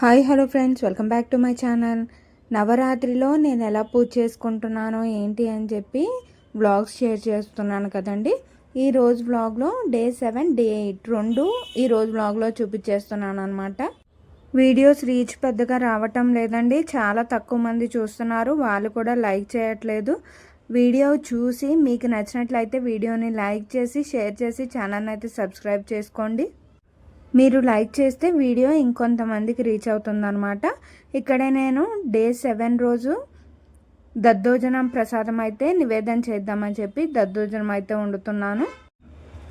Hi hello friends. Welcome back to my channel. నవరాత్రిలో నేను ఎలా పూజ చేసుకుంటున్నానో ఏంటి అని చెప్పి వ్లాగ్స్ షేర్ చేస్తున్నాను కదండి. ఈ రోజు వ్లాగ్లో డే సెవెన్ డే ఎయిట్ రెండు ఈ రోజు వ్లాగ్లో చూపించేస్తున్నాను అనమాట వీడియోస్ రీచ్ పెద్దగా రావటం లేదండి. చాలా తక్కువ మంది చూస్తున్నారు. వాళ్ళు కూడా లైక్ చేయట్లేదు. వీడియో చూసి మీకు నచ్చినట్లయితే వీడియోని లైక్ చేసి షేర్ చేసి ఛానల్ని అయితే సబ్స్క్రైబ్ చేసుకోండి. మీరు లైక్ చేస్తే వీడియో ఇంకొంతమందికి రీచ్ అవుతుందన్నమాట. ఇక్కడే నేను డే సెవెన్ రోజు దద్దోజనం ప్రసాదం అయితే నివేదన చేద్దామని చెప్పి దద్దోజనం అయితే వండుతున్నాను.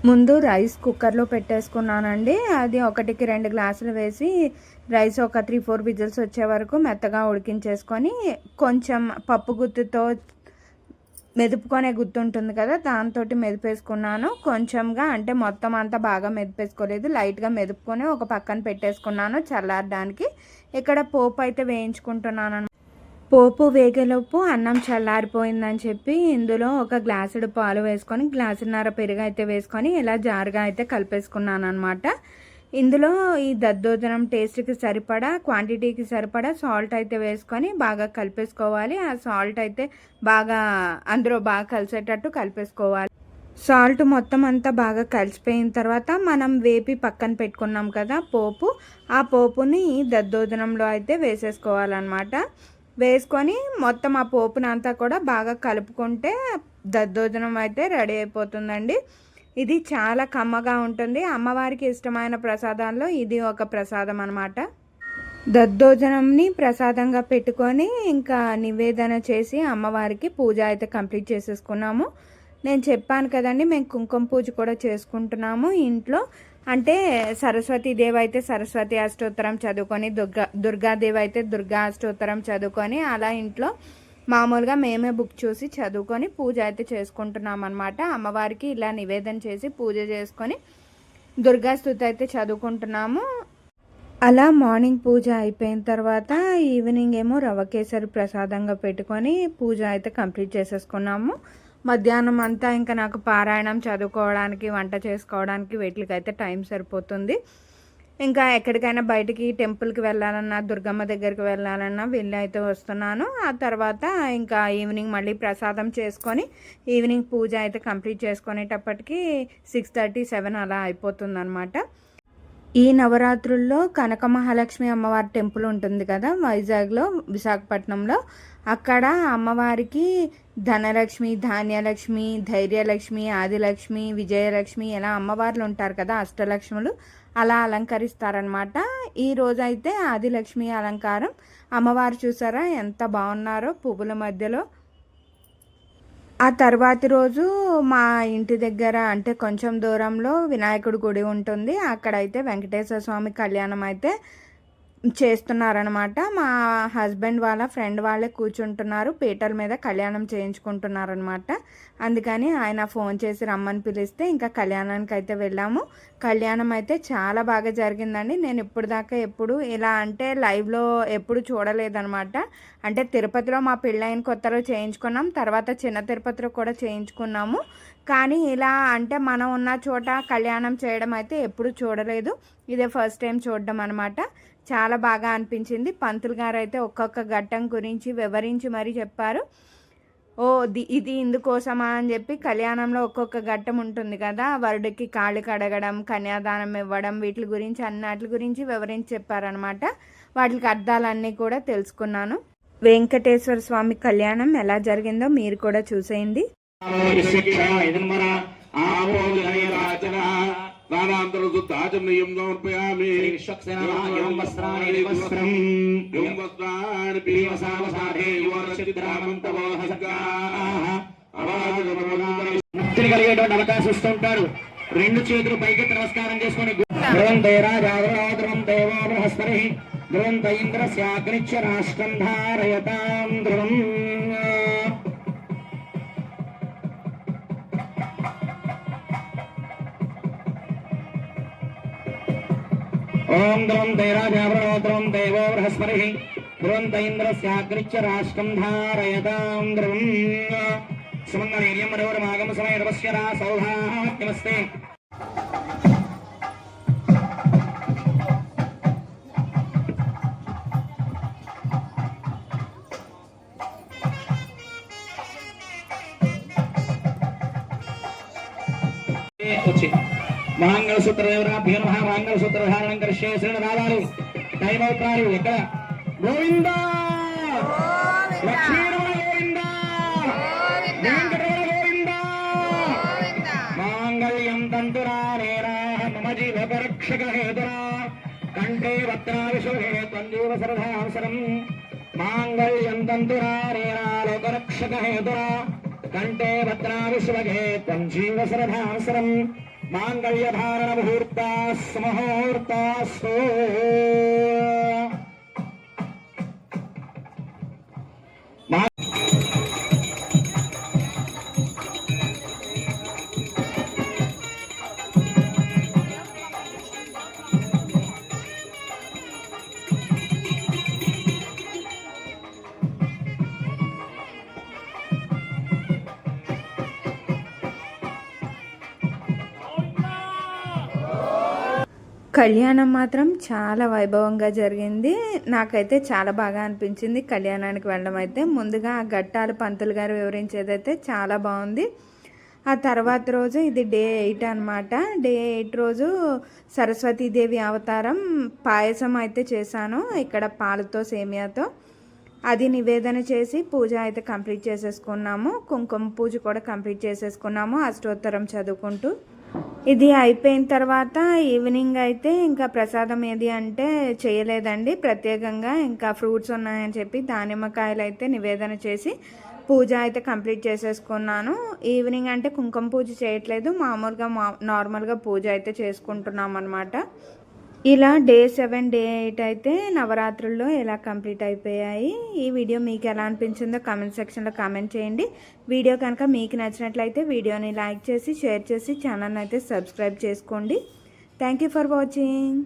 ముందు రైస్ కుక్కర్లో పెట్టేసుకున్నానండి. అది ఒకటికి రెండు గ్లాసులు వేసి రైస్ ఒక త్రీ ఫోర్ విజిల్స్ వచ్చే వరకు మెత్తగా ఉడికించేసుకొని కొంచెం పప్పు గుత్తుతో మెదుపుకొనే గుర్తుంటుంది కదా దాంతో మెదిపేసుకున్నాను. కొంచెంగా అంటే మొత్తం అంతా బాగా మెదిపేసుకోలేదు. లైట్గా మెదుపుకొని ఒక పక్కన పెట్టేసుకున్నాను చల్లారడానికి. ఇక్కడ పోపు అయితే వేయించుకుంటున్నాను పోపు వేగేలోపు అన్నం చల్లారిపోయిందని చెప్పి ఇందులో ఒక గ్లాసుడు పాలు వేసుకొని గ్లాసున్నర పెరుగు అయితే వేసుకొని ఇలా జారుగా అయితే కలిపేసుకున్నాను అనమాట ఇందులో ఈ దద్దోజనం టేస్ట్కి సరిపడా క్వాంటిటీకి సరిపడా సాల్ట్ అయితే వేసుకొని బాగా కలిపేసుకోవాలి. ఆ సాల్ట్ అయితే బాగా అందులో బాగా కలిసేటట్టు కలిపేసుకోవాలి. సాల్ట్ మొత్తం అంతా బాగా కలిసిపోయిన తర్వాత మనం వేపి పక్కన పెట్టుకున్నాం కదా పోపు. ఆ పోపుని దద్దోజనంలో అయితే వేసేసుకోవాలన్నమాట. వేసుకొని మొత్తం ఆ పోపునంతా కూడా బాగా కలుపుకుంటే దద్దోజనం అయితే రెడీ అయిపోతుందండి. ఇది చాలా కమ్మగా ఉంటుంది. అమ్మవారికి ఇష్టమైన ప్రసాదాల్లో ఇది ఒక ప్రసాదం అనమాట దద్దోజనంని ప్రసాదంగా పెట్టుకొని ఇంకా నివేదన చేసి అమ్మవారికి పూజ అయితే కంప్లీట్ చేసేసుకున్నాము. నేను చెప్పాను కదండి మేము కుంకుమ పూజ కూడా చేసుకుంటున్నాము ఇంట్లో. అంటే సరస్వతీదేవి అయితే సరస్వతి అష్టోత్తరం చదువుకొని దుర్గా దుర్గాదేవి అయితే దుర్గా అష్టోత్తరం చదువుకొని అలా ఇంట్లో మామూలుగా మేమే బుక్ చూసి చదువుకొని పూజ అయితే చేసుకుంటున్నాం అనమాట అమ్మవారికి ఇలా నివేదన చేసి పూజ చేసుకొని దుర్గాస్థుతి అయితే చదువుకుంటున్నాము. అలా మార్నింగ్ పూజ అయిపోయిన తర్వాత ఈవినింగ్ ఏమో రవ కేసరి ప్రసాదంగా పెట్టుకొని పూజ అయితే కంప్లీట్ చేసేసుకున్నాము. మధ్యాహ్నం అంతా ఇంకా నాకు పారాయణం చదువుకోవడానికి వంట చేసుకోవడానికి వీటికైతే టైం సరిపోతుంది. ఇంకా ఎక్కడికైనా బయటికి టెంపుల్కి వెళ్ళాలన్నా దుర్గమ్మ దగ్గరికి వెళ్ళాలన్నా వెళ్ళి అయితే వస్తున్నాను. ఆ తర్వాత ఇంకా ఈవినింగ్ మళ్ళీ ప్రసాదం చేసుకొని ఈవినింగ్ పూజ అయితే కంప్లీట్ చేసుకునేటప్పటికి సిక్స్ థర్టీ సెవెన్ అలా అయిపోతుంది ఈ నవరాత్రుల్లో కనక మహాలక్ష్మి అమ్మవారి టెంపుల్ ఉంటుంది కదా వైజాగ్లో విశాఖపట్నంలో. అక్కడ అమ్మవారికి ధనలక్ష్మి ధాన్యలక్ష్మి ధైర్యలక్ష్మి ఆదిలక్ష్మి విజయలక్ష్మి ఇలా అమ్మవార్లు ఉంటారు కదా అష్టలక్ష్ములు. అలా అలంకరిస్తారనమాట ఈ అయితే ఆదిలక్ష్మి అలంకారం. అమ్మవారు చూసారా ఎంత బాగున్నారో పువ్వుల మధ్యలో. ఆ తర్వాతి రోజు మా ఇంటి దగ్గర అంటే కొంచెం దూరంలో వినాయకుడి గుడి ఉంటుంది. అక్కడైతే వెంకటేశ్వర స్వామి కళ్యాణం అయితే చేస్తున్నారనమాట మా హస్బెండ్ వాళ్ళ ఫ్రెండ్ వాళ్ళే కూర్చుంటున్నారు. పీటల మీద కళ్యాణం చేయించుకుంటున్నారనమాట అందుకని ఆయన ఫోన్ చేసి రమ్మని పిలిస్తే ఇంకా కళ్యాణానికి అయితే వెళ్ళాము. కళ్యాణం అయితే చాలా బాగా జరిగిందండి. నేను ఇప్పుడు దాకా ఎప్పుడు ఇలా అంటే లైవ్లో ఎప్పుడు చూడలేదనమాట అంటే తిరుపతిలో మా పెళ్ళైన కొత్తలో చేయించుకున్నాం. తర్వాత చిన్న తిరుపతిలో కూడా చేయించుకున్నాము. కానీ ఇలా అంటే మనం ఉన్న చోట కళ్యాణం చేయడం అయితే ఎప్పుడు చూడలేదు. ఇదే ఫస్ట్ టైం చూడడం అనమాట చాలా బాగా అనిపించింది పంతులు గారు అయితే ఒక్కొక్క ఘట్టం గురించి వివరించి మరీ చెప్పారు ఓ ఇది ఇందుకోసమా అని చెప్పి కళ్యాణంలో ఒక్కొక్క ఘట్టం ఉంటుంది కదా వరుడికి కాళ్ళు కడగడం కన్యాదానం ఇవ్వడం వీటి గురించి అన్నిటి గురించి వివరించి చెప్పారనమాట వాటికి అర్థాలన్నీ కూడా తెలుసుకున్నాను వెంకటేశ్వర స్వామి కళ్యాణం ఎలా జరిగిందో మీరు కూడా చూసేయండి స్నానాంతరశుద్ధాచమనీయం సమర్పయామి. విశ్వక్సేనాయం వస్త్రాణి వస్త్రం యం వస్త్రాన్ని భీమసావసాధే పీమసావసాధేయువర్షిద్రామంతవోహస్గాః ముక్తిని కలిగేటువంటి అవకాశం ఇస్తూ ఉంటారు రెండు చేతులు పైకి నమస్కారం చేసుకొని ధ్రువంతే రాజావృణోధ్రువం దేవో బృహస్పతి రాష్ట్రం ధారయతాం ధ్రువం. ओम द्रोम दैराजावरणो द्रोम देवो बृहस्पतिः। द्रोम दैन्द्रस्याग्रिच्य राष्ट्रं धारयतां समय उचित మంగళసూత్రదేవరాభ్యో నమ మంగళసూత్రధారణం కరిష్యే శ్రీనాథాలు టైం అవుతున్నారు. ఎక్కడ గోవిందా! లక్ష్మీరమణ గోవిందా! వెంకటరమణ గోవిందా! మాంగళ్యం తంతురారేరా మమ జీవపరక్షక హేతురా. కంఠే వత్రావిశోహే త్వంజీవ సరదావసరం మాంగళ్యం తంతురారేరా లోకరక్షక హేతురా. కంఠే వత్రావిశ్వగే త్వంజీవ సరదావసరం మాంగళ్యధారణ ముహూర్తా ముహూర్తాస్తో మా కళ్యాణం మాత్రం చాలా వైభవంగా జరిగింది. నాకైతే చాలా బాగా అనిపించింది కళ్యాణానికి వెళ్ళడం అయితే. ముందుగా ఆ ఘట్టాలు పంతులు గారు వివరించేదైతే చాలా బాగుంది. ఆ తర్వాత రోజు ఇది డే ఎయిట్ అనమాట డే ఎయిట్ రోజు సరస్వతీదేవి అవతారం పాయసం అయితే చేశాను ఇక్కడ పాలతో సేమియాతో. అది నివేదన చేసి పూజ అయితే కంప్లీట్ చేసేసుకున్నాము. కుంకుమ పూజ కూడా కంప్లీట్ చేసేసుకున్నాము అష్టోత్తరం చదువుకుంటూ. ఇది అయిపోయిన తర్వాత ఈవినింగ్ అయితే ఇంకా ప్రసాదం ఏది అంటే చేయలేదండి. ప్రత్యేకంగా ఇంకా ఫ్రూట్స్ ఉన్నాయని చెప్పి దానిమ్మకాయలు అయితే నివేదన చేసి పూజ అయితే కంప్లీట్ చేసేసుకున్నాను. ఈవినింగ్ అంటే కుంకుమ పూజ చేయట్లేదు. మామూలుగా మా నార్మల్గా పూజ అయితే చేసుకుంటున్నాం అనమాట ఇలా డే సెవెన్ డే ఎయిట్ అయితే నవరాత్రుల్లో ఎలా కంప్లీట్ అయిపోయాయి? ఈ వీడియో మీకు ఎలా అనిపించిందో కామెంట్ సెక్షన్లో కామెంట్ చేయండి. వీడియో కనుక మీకు నచ్చినట్లయితే వీడియోని లైక్ చేసి షేర్ చేసి ఛానల్ని అయితే సబ్స్క్రైబ్ చేసుకోండి. Thank you for watching.